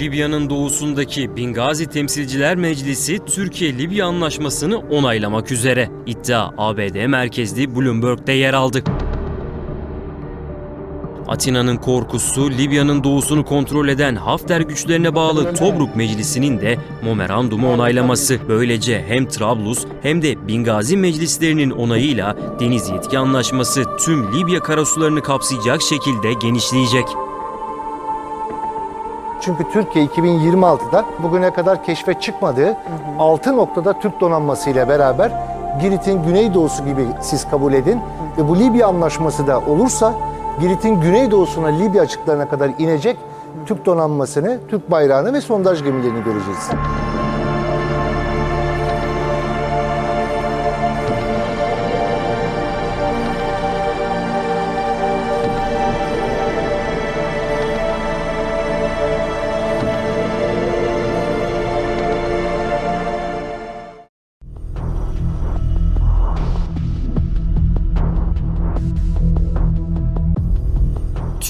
Libya'nın doğusundaki Bingazi Temsilciler Meclisi Türkiye-Libya anlaşmasını onaylamak üzere. İddia ABD merkezli Bloomberg'de yer aldı. Atina'nın korkusu Libya'nın doğusunu kontrol eden Hafter güçlerine bağlı Tobruk Meclisi'nin de memorandumu onaylaması. Böylece hem Trablus hem de Bingazi meclislerinin onayıyla deniz yetki anlaşması tüm Libya karasularını kapsayacak şekilde genişleyecek. Çünkü Türkiye 2026'da bugüne kadar keşfe çıkmadığı 6 noktada Türk donanması ile beraber Girit'in güneydoğusu gibi siz kabul edin ve bu Libya anlaşması da olursa Girit'in güneydoğusuna Libya açıklarına kadar inecek Türk donanmasını, Türk bayrağını ve sondaj gemilerini göreceğiz.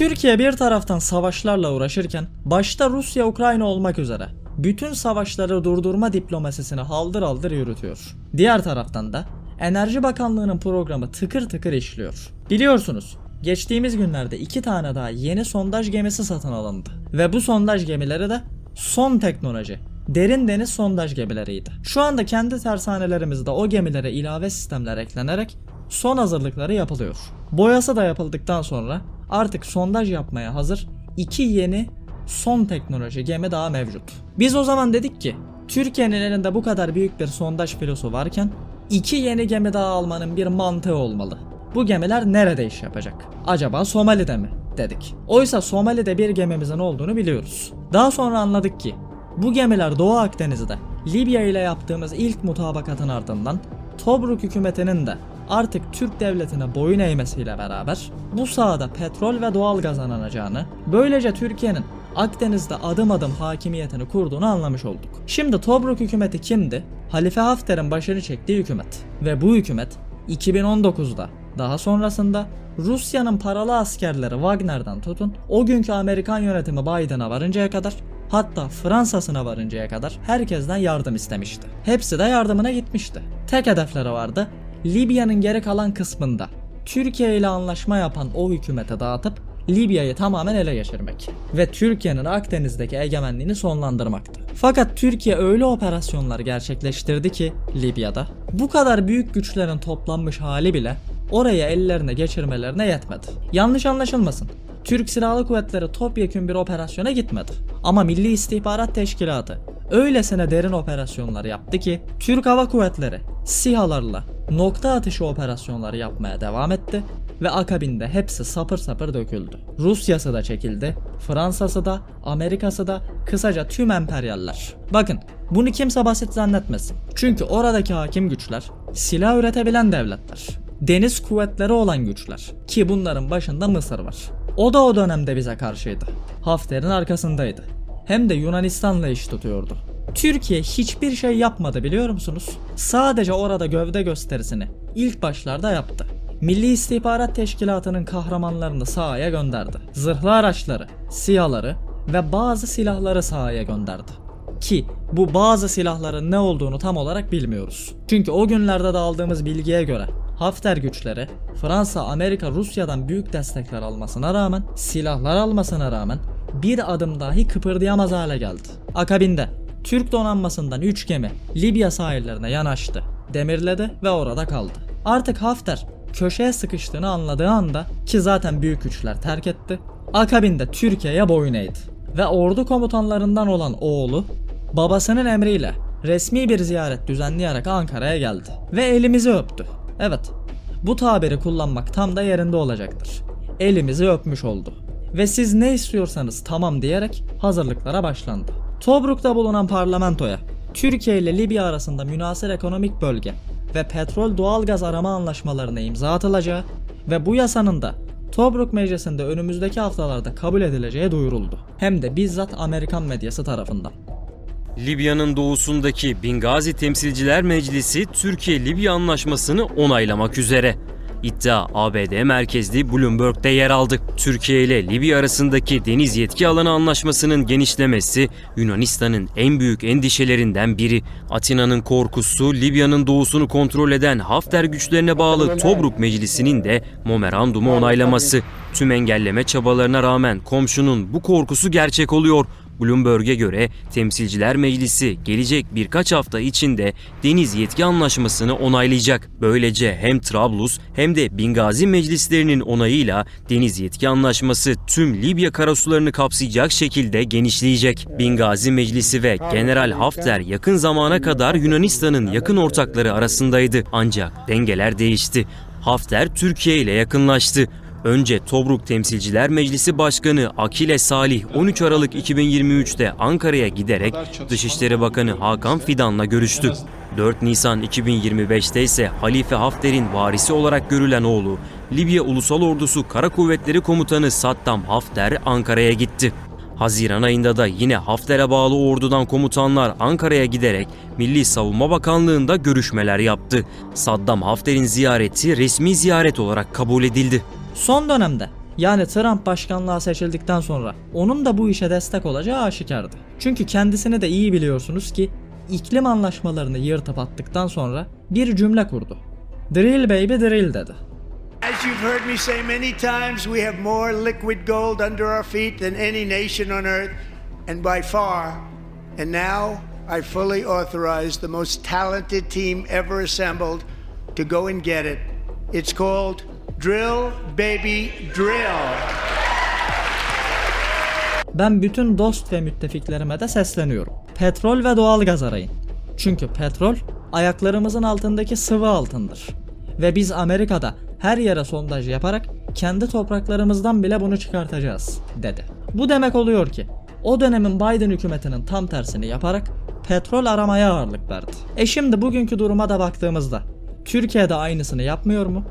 Türkiye bir taraftan savaşlarla uğraşırken başta Rusya Ukrayna olmak üzere bütün savaşları durdurma diplomasisini haldır haldır yürütüyor. Diğer taraftan da Enerji Bakanlığı'nın programı tıkır tıkır işliyor. Biliyorsunuz geçtiğimiz günlerde iki tane daha yeni sondaj gemisi satın alındı. Ve bu sondaj gemileri de son teknoloji derin deniz sondaj gemileriydi. Şu anda kendi tersanelerimizde o gemilere ilave sistemler eklenerek son hazırlıkları yapılıyor. Boyası da yapıldıktan sonra artık sondaj yapmaya hazır iki yeni son teknoloji gemi daha mevcut. Biz o zaman dedik ki Türkiye'nin elinde bu kadar büyük bir sondaj filosu varken iki yeni gemi daha almanın bir mantığı olmalı. Bu gemiler nerede iş yapacak? Acaba Somali'de mi? dedik. Oysa Somali'de bir gemimizin olduğunu biliyoruz. Daha sonra anladık ki bu gemiler Doğu Akdeniz'de Libya ile yaptığımız ilk mutabakatın ardından Tobruk hükümetinin de artık Türk devletine boyun eğmesiyle beraber bu sahada petrol ve doğal gaz aranacağını, böylece Türkiye'nin Akdeniz'de adım adım hakimiyetini kurduğunu anlamış olduk. Şimdi Tobruk hükümeti kimdi? Halife Hafter'in başını çektiği hükümet. Ve bu hükümet 2019'da daha sonrasında Rusya'nın paralı askerleri Wagner'dan tutun o günkü Amerikan yönetimi Biden'a varıncaya kadar hatta Fransa'sına varıncaya kadar herkesten yardım istemişti. Hepsi de yardımına gitmişti. Tek hedefleri vardı Libya'nın geri kalan kısmında Türkiye ile anlaşma yapan o hükümete dağıtıp Libya'yı tamamen ele geçirmek ve Türkiye'nin Akdeniz'deki egemenliğini sonlandırmaktı. Fakat Türkiye öyle operasyonlar gerçekleştirdi ki Libya'da bu kadar büyük güçlerin toplanmış hali bile oraya ellerine geçirmelerine yetmedi. Yanlış anlaşılmasın. Türk Silahlı Kuvvetleri topyekün bir operasyona gitmedi. Ama Milli İstihbarat Teşkilatı öylesine derin operasyonlar yaptı ki Türk Hava Kuvvetleri SİHA'larla nokta atışı operasyonları yapmaya devam etti ve akabinde hepsi sapır sapır döküldü. Rusya'sı da çekildi, Fransa'sı da, Amerika'sı da, kısaca tüm emperyaller. Bakın bunu kimse basit zannetmesin. Çünkü oradaki hakim güçler silah üretebilen devletler. Deniz kuvvetleri olan güçler ki bunların başında Mısır var. O da o dönemde bize karşıydı. Hafter'in arkasındaydı. Hem de Yunanistan'la iş tutuyordu. Türkiye hiçbir şey yapmadı biliyor musunuz? Sadece orada gövde gösterisini ilk başlarda yaptı. Milli İstihbarat Teşkilatı'nın kahramanlarını sahaya gönderdi. Zırhlı araçları, siyaları ve bazı silahları sahaya gönderdi. Ki bu bazı silahların ne olduğunu tam olarak bilmiyoruz. Çünkü o günlerde de aldığımız bilgiye göre Hafter güçleri Fransa, Amerika, Rusya'dan büyük destekler almasına rağmen, silahlar almasına rağmen bir adım dahi kıpırdayamaz hale geldi. Akabinde Türk donanmasından 3 gemi Libya sahillerine yanaştı, demirledi ve orada kaldı. Artık Hafter köşeye sıkıştığını anladığı anda ki zaten büyük güçler terk etti. Akabinde Türkiye'ye boyun eğdi. Ve ordu komutanlarından olan oğlu babasının emriyle resmi bir ziyaret düzenleyerek Ankara'ya geldi. Ve elimizi öptü. Evet bu tabiri kullanmak tam da yerinde olacaktır. Elimizi öpmüş oldu. Ve siz ne istiyorsanız tamam diyerek hazırlıklara başlandı. Tobruk'ta bulunan parlamentoya Türkiye ile Libya arasında münasır ekonomik bölge ve petrol doğalgaz arama anlaşmalarına imza atılacağı ve bu yasanın da Tobruk Meclisi'nde önümüzdeki haftalarda kabul edileceği duyuruldu. Hem de bizzat Amerikan medyası tarafından. Libya'nın doğusundaki Bingazi Temsilciler Meclisi Türkiye-Libya anlaşmasını onaylamak üzere. İddia ABD merkezli Bloomberg'de yer aldı. Türkiye ile Libya arasındaki deniz yetki alanı anlaşmasının genişlemesi Yunanistan'ın en büyük endişelerinden biri. Atina'nın korkusu Libya'nın doğusunu kontrol eden Hafter güçlerine bağlı Tobruk Meclisi'nin de memorandumu onaylaması. Tüm engelleme çabalarına rağmen komşunun bu korkusu gerçek oluyor. Bloomberg'e göre Temsilciler Meclisi gelecek birkaç hafta içinde deniz yetki anlaşmasını onaylayacak. Böylece hem Trablus hem de Bingazi meclislerinin onayıyla deniz yetki anlaşması tüm Libya karasularını kapsayacak şekilde genişleyecek. Bingazi Meclisi ve General Hafter yakın zamana kadar Yunanistan'ın yakın ortakları arasındaydı. Ancak dengeler değişti. Hafter Türkiye ile yakınlaştı. Önce Tobruk Temsilciler Meclisi Başkanı Akile Salih 13 Aralık 2023'te Ankara'ya giderek Dışişleri Bakanı Hakan Fidan'la görüştü. 4 Nisan 2025'te ise Halife Hafter'in varisi olarak görülen oğlu Libya Ulusal Ordusu Kara Kuvvetleri Komutanı Saddam Hafter Ankara'ya gitti. Haziran ayında da yine Hafter'e bağlı ordudan komutanlar Ankara'ya giderek Milli Savunma Bakanlığı'nda görüşmeler yaptı. Saddam Hafter'in ziyareti resmi ziyaret olarak kabul edildi. Son dönemde yani Trump başkanlığa seçildikten sonra onun da bu işe destek olacağı aşikardı. Çünkü kendisini de iyi biliyorsunuz ki iklim anlaşmalarını yırtıp attıktan sonra bir cümle kurdu. Drill baby drill dedi. As you've heard me say many times, we have more liquid gold under our feet than any nation on earth, and by far. And now I fully authorize the most talented team ever assembled to go and get it. It's called Drill Baby Drill. Ben bütün dost ve müttefiklerime de sesleniyorum. Petrol ve doğalgaz arayın. Çünkü petrol ayaklarımızın altındaki sıvı altındır. Ve biz Amerika'da her yere sondaj yaparak kendi topraklarımızdan bile bunu çıkartacağız, dedi. Bu demek oluyor ki o dönemin Biden hükümetinin tam tersini yaparak petrol aramaya ağırlık verdi. E şimdi bugünkü duruma da baktığımızda Türkiye'de aynısını yapmıyor mu?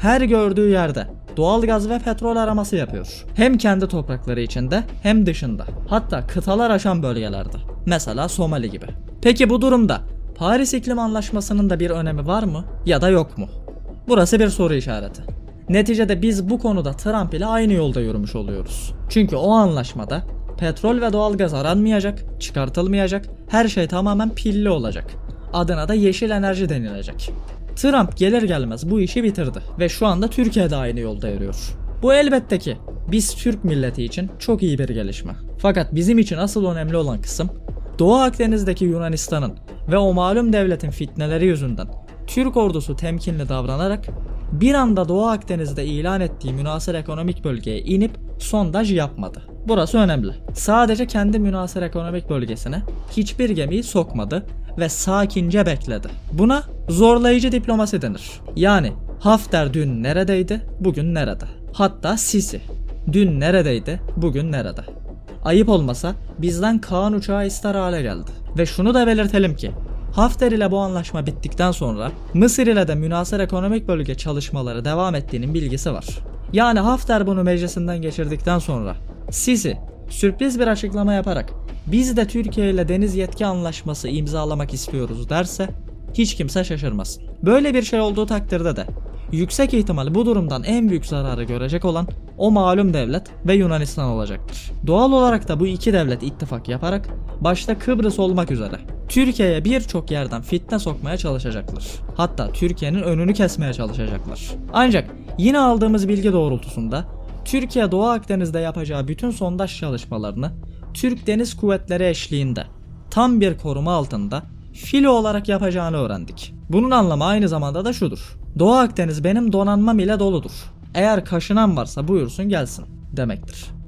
Her gördüğü yerde doğalgaz ve petrol araması yapıyor. Hem kendi toprakları içinde hem dışında. Hatta kıtalar aşan bölgelerde. Mesela Somali gibi. Peki bu durumda Paris İklim Anlaşması'nın da bir önemi var mı ya da yok mu? Burası bir soru işareti. Neticede biz bu konuda Trump ile aynı yolda yürümüş oluyoruz. Çünkü o anlaşmada petrol ve doğalgaz aranmayacak, çıkartılmayacak, her şey tamamen pilli olacak. Adına da yeşil enerji denilecek. Trump gelir gelmez bu işi bitirdi ve şu anda Türkiye de aynı yolda yürüyor. Bu elbette ki biz Türk milleti için çok iyi bir gelişme. Fakat bizim için asıl önemli olan kısım Doğu Akdeniz'deki Yunanistan'ın ve o malum devletin fitneleri yüzünden Türk ordusu temkinli davranarak bir anda Doğu Akdeniz'de ilan ettiği münasır ekonomik bölgeye inip sondaj yapmadı. Burası önemli. Sadece kendi münasır ekonomik bölgesine hiçbir gemiyi sokmadı ve sakince bekledi. Buna zorlayıcı diplomasi denir. Yani Hafter dün neredeydi, bugün nerede? Hatta Sisi dün neredeydi, bugün nerede? Ayıp olmasa bizden Kaan uçağı ister hale geldi. Ve şunu da belirtelim ki Hafter ile bu anlaşma bittikten sonra Mısır ile de münasır ekonomik bölge çalışmaları devam ettiğinin bilgisi var. Yani Hafter bunu meclisinden geçirdikten sonra Sisi sürpriz bir açıklama yaparak biz de Türkiye ile deniz yetki anlaşması imzalamak istiyoruz derse hiç kimse şaşırmasın. Böyle bir şey olduğu takdirde de yüksek ihtimal bu durumdan en büyük zararı görecek olan o malum devlet ve Yunanistan olacaktır. Doğal olarak da bu iki devlet ittifak yaparak başta Kıbrıs olmak üzere Türkiye'ye birçok yerden fitne sokmaya çalışacaklar. Hatta Türkiye'nin önünü kesmeye çalışacaklar. Ancak yine aldığımız bilgi doğrultusunda Türkiye Doğu Akdeniz'de yapacağı bütün sondaj çalışmalarını Türk Deniz Kuvvetleri eşliğinde tam bir koruma altında filo olarak yapacağını öğrendik. Bunun anlamı aynı zamanda da şudur. Doğu Akdeniz benim donanmam ile doludur. Eğer kaşınan varsa buyursun gelsin demektir.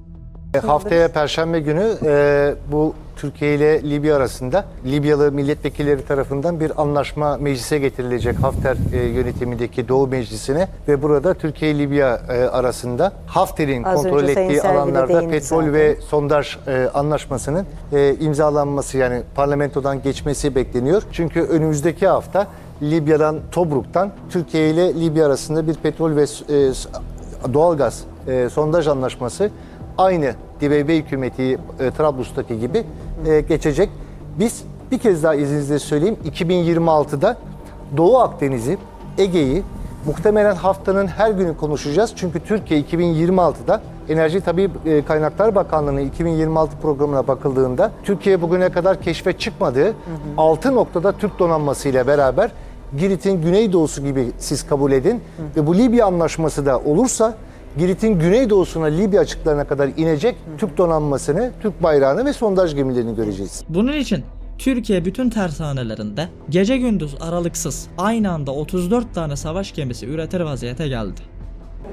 E, Haftaya Perşembe günü e, bu Türkiye ile Libya arasında Libyalı milletvekilleri tarafından bir anlaşma meclise getirilecek Hafter e, yönetimindeki Doğu Meclisi'ne ve burada Türkiye Libya e, arasında Hafter'in Az kontrol önce Sayın ettiği Selvi de alanlarda değindi petrol zaten. ve sondaj e, anlaşmasının e, imzalanması yani parlamentodan geçmesi bekleniyor. Çünkü önümüzdeki hafta Libya'dan Tobruk'tan Türkiye ile Libya arasında bir petrol ve e, doğalgaz e, sondaj anlaşması aynı DBB hükümeti e, Trablus'taki gibi e, geçecek. Biz bir kez daha izninizle söyleyeyim 2026'da Doğu Akdeniz'i, Ege'yi Muhtemelen haftanın her günü konuşacağız. Çünkü Türkiye 2026'da Enerji Tabii e, Kaynaklar Bakanlığı'nın 2026 programına bakıldığında Türkiye bugüne kadar keşfe çıkmadığı 6 noktada Türk donanması ile beraber Girit'in güneydoğusu gibi siz kabul edin ve bu Libya anlaşması da olursa Girit'in güneydoğusuna Libya açıklarına kadar inecek Türk donanmasını, Türk bayrağını ve sondaj gemilerini göreceğiz. Bunun için Türkiye bütün tersanelerinde gece gündüz aralıksız aynı anda 34 tane savaş gemisi üretir vaziyete geldi.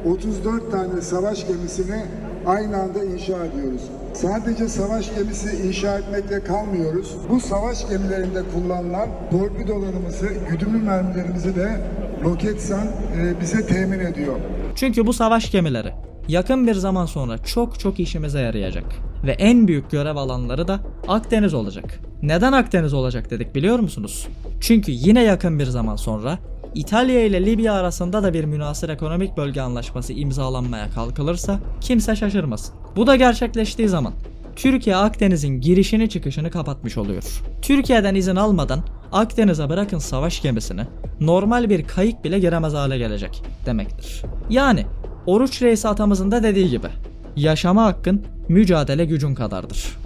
34 tane savaş gemisini aynı anda inşa ediyoruz. Sadece savaş gemisi inşa etmekle kalmıyoruz. Bu savaş gemilerinde kullanılan torpidolarımızı, güdümlü mermilerimizi de Roketsan e, bize temin ediyor. Çünkü bu savaş gemileri yakın bir zaman sonra çok çok işimize yarayacak. Ve en büyük görev alanları da Akdeniz olacak. Neden Akdeniz olacak dedik biliyor musunuz? Çünkü yine yakın bir zaman sonra İtalya ile Libya arasında da bir münasır ekonomik bölge anlaşması imzalanmaya kalkılırsa kimse şaşırmasın. Bu da gerçekleştiği zaman Türkiye Akdeniz'in girişini çıkışını kapatmış oluyor. Türkiye'den izin almadan Akdeniz'e bırakın savaş gemisini normal bir kayık bile giremez hale gelecek demektir. Yani Oruç Reis atamızın da dediği gibi yaşama hakkın mücadele gücün kadardır.